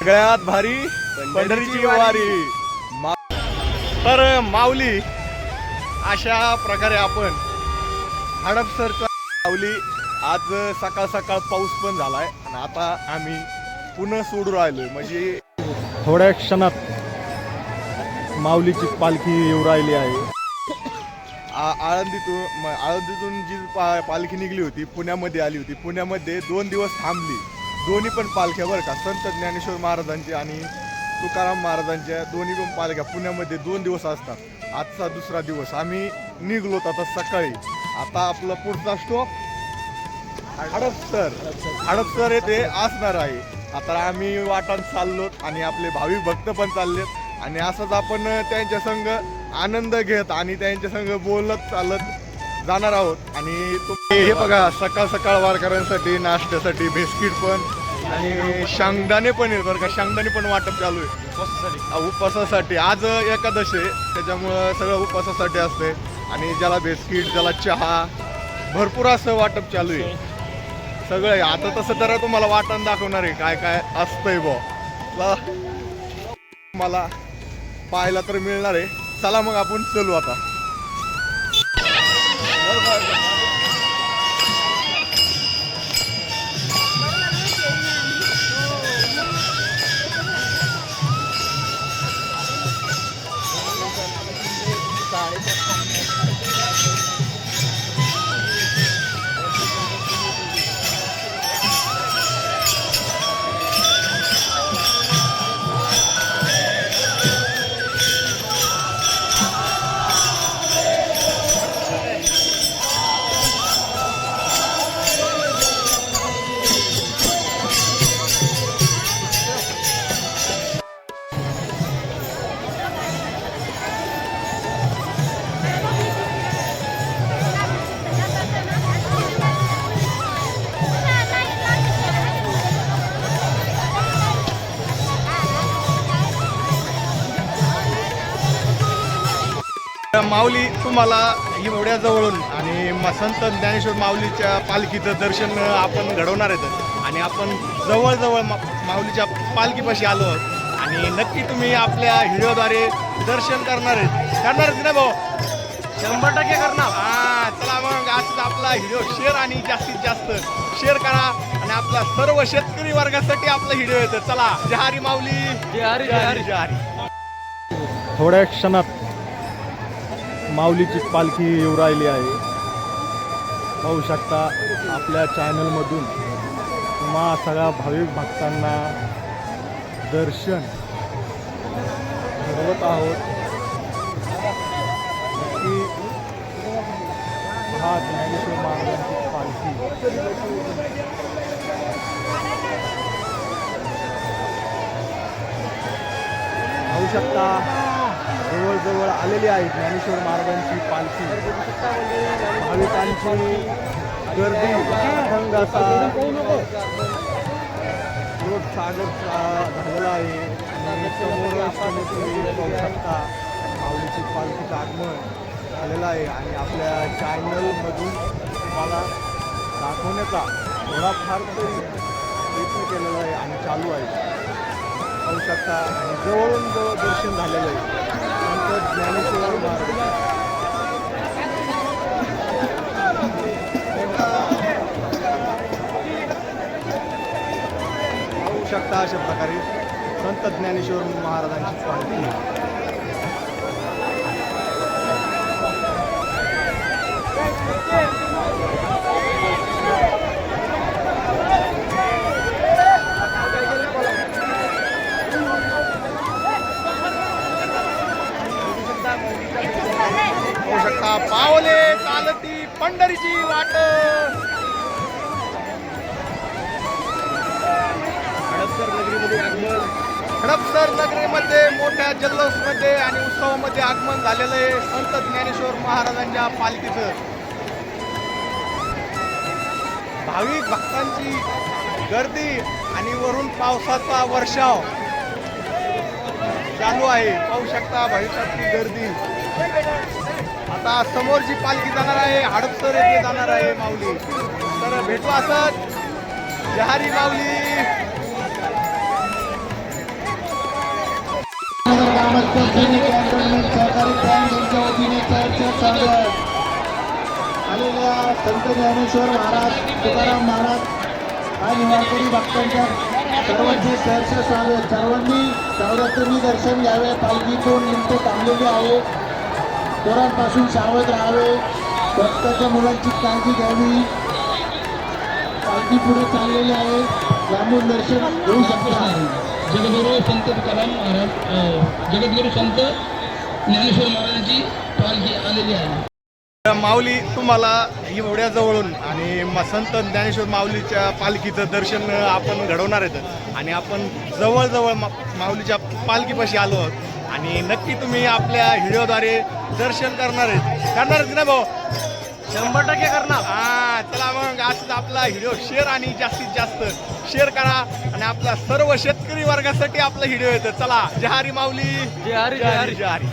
सगळ्यात भारी पंढरीची वारी. मा- तर माऊली अशा प्रकारे आपण हडपसरचा माऊली आज सकाळ सकाळ पाऊस पण झालाय आणि आता आम्ही पुन्हा सोडून राहिलोय. म्हणजे थोड्या क्षणात माऊलीची पालखी येऊ राहिली आहे. आ- आळंदीतून आळंदीतून जी पा पालखी निघली होती पुण्यामध्ये आली होती. पुण्यामध्ये दोन दिवस थांबली. दोन्ही पण पालख्या बरं का? संत ज्ञानेश्वर महाराजांची आणि तुकाराम महाराजांच्या दोन्ही पण पालख्या पुण्यामध्ये दोन दिवस असतात. आजचा दुसरा दिवस. आम्ही निघलो आता सकाळी. आता आपला पुढचा स्टॉप हडपसर. हडपसर येथे असणार आहे. आता आम्ही वाटान चाललो आणि आपले भाविक भक्त पण चाललेत आणि असंच आपण त्यांच्या संग आनंद घेत आणि त्यांच्या संग बोलत चालत जाणार आहोत. आणि तुम्ही हे बघा सकाळ सकाळ वारकऱ्यांसाठी नाश्त्यासाठी बिस्किट पण आणि शेंगदाणे पण आहेत बरं का. शेंगदाणे पण वाटप चालू आहे. अ, उपवासासाठी. आज एकादशी आहे त्याच्यामुळं सगळं उपवासासाठी असते. आणि ज्याला बिस्किट ज्याला चहा भरपूर असं वाटप चालू आहे. सगळं आहे. आता तसं तर तुम्हाला वाटण दाखवणार आहे काय काय असतंय बा मला पाहायला तर मिळणार आहे. चला मग आपण चलू आता. Давай. माऊली तुम्हाला एवढ्या जवळून आणि म- संत ज्ञानेश्वर माऊलीच्या पालखीचं दर्शन आपण घडवणार आहेत. आणि आपण जवळजवळ मा- माऊलीच्या पालखीपाशी आलो आहोत. आणि नक्की तुम्ही आपल्या व्हिडिओद्वारे दर्शन करणार आहेत. करणार आहेत नाही भाऊ? शंभर टक्के करणार. हा चला मग आज आपला व्हिडिओ शेअर आणि जास्तीत जास्त शेअर करा. आणि आपला सर्व शेतकरी वर्गासाठी आपला व्हिडिओ येतो. चला जहारी माऊली. जहारी, जहारी. जहारी थोड्या क्षणात माऊलीची पालखी येऊ राहिली आहे. पाहू शकता आपल्या चॅनलमधून तुम्हा सगळ्या भाविक भक्तांना दर्शन घडवत आहोत. की हा ज्ञानेश्वर महाराजांची पालखी. पाहू शकता जवळजवळ आलेली आहे ज्ञानेश्वर महाराजांची पालखी. भाविकांची गर्दी अथंग असा रोड सागर झालेला आहे. समोर पाहू शकता माऊलीची पालखीचं आगमन झालेलं आहे. आणि आपल्या चॅनलमधून तुम्हाला दाखवण्याचा थोडाफार तरी प्रयत्न केलेला आहे आणि चालू आहे. पाहू शकता. आणि जवळून जवळ दर्शन झालेलं आहे. संत ज्ञानेश्वर महाराज पाहू शकता अशा प्रकारे संत ज्ञानेश्वर महाराजांची पालखी. पाहू शकता. पावले चालती पंढरीची वाट. हडपसर नगरीमध्ये मोठ्या जल्लोषमध्ये आणि उत्सवामध्ये आगमन झालेलं आहे. संत ज्ञानेश्वर महाराजांच्या पालखीचं. भाविक भक्तांची गर्दी आणि वरून पावसाचा वर्षाव चालू आहे. पाहू शकता भाविकांची गर्दी. आता समोर जी पालखी जाणार आहे हडपसर येथे जाणार आहे माऊली. तर भेटू असत. जहारी माऊली. आलेल्या संत ज्ञानेश्वर महाराज तुकाराम महाराज आणि वारकरी भक्तांच्या सर्वांचे सहर्ष स्वागत. सर्वांनी नवरात्री दर्शन घ्यावे. पालखीतून मिनिटे थांबलेले आहे. पोरांपासून सावध राहावे. भक्ताच्या मुलांची काळजी घ्यावी. पालखी पुढे चाललेली आहे. लांबून दर्शन घेऊ शकता. जगद्गुरु संत तुकाराम महाराज जगद्गुरु संत ज्ञानेश्वर महाराजांची पालखी आलेली आहे. माऊली तुम्हाला एवढ्या जवळून आणि संत ज्ञानेश्वर माऊलीच्या पालखीचं दर्शन आपण घडवणार आहेत. आणि आपण जवळजवळ मा माऊलीच्या पालखीपाशी आलो आहोत. आणि नक्की तुम्ही आपल्या व्हिडिओद्वारे दर्शन करणार करणार आहेत ना भाऊ? शंभर टक्के करणार. हा चला मग असंच आपला व्हिडिओ शेअर आणि जास्तीत जास्त शेअर करा आणि आपला सर्व शेतकरी वर्गासाठी आपला व्हिडिओ येतो. चला जहारी माऊली. जय हरी, जय हरी. जहारी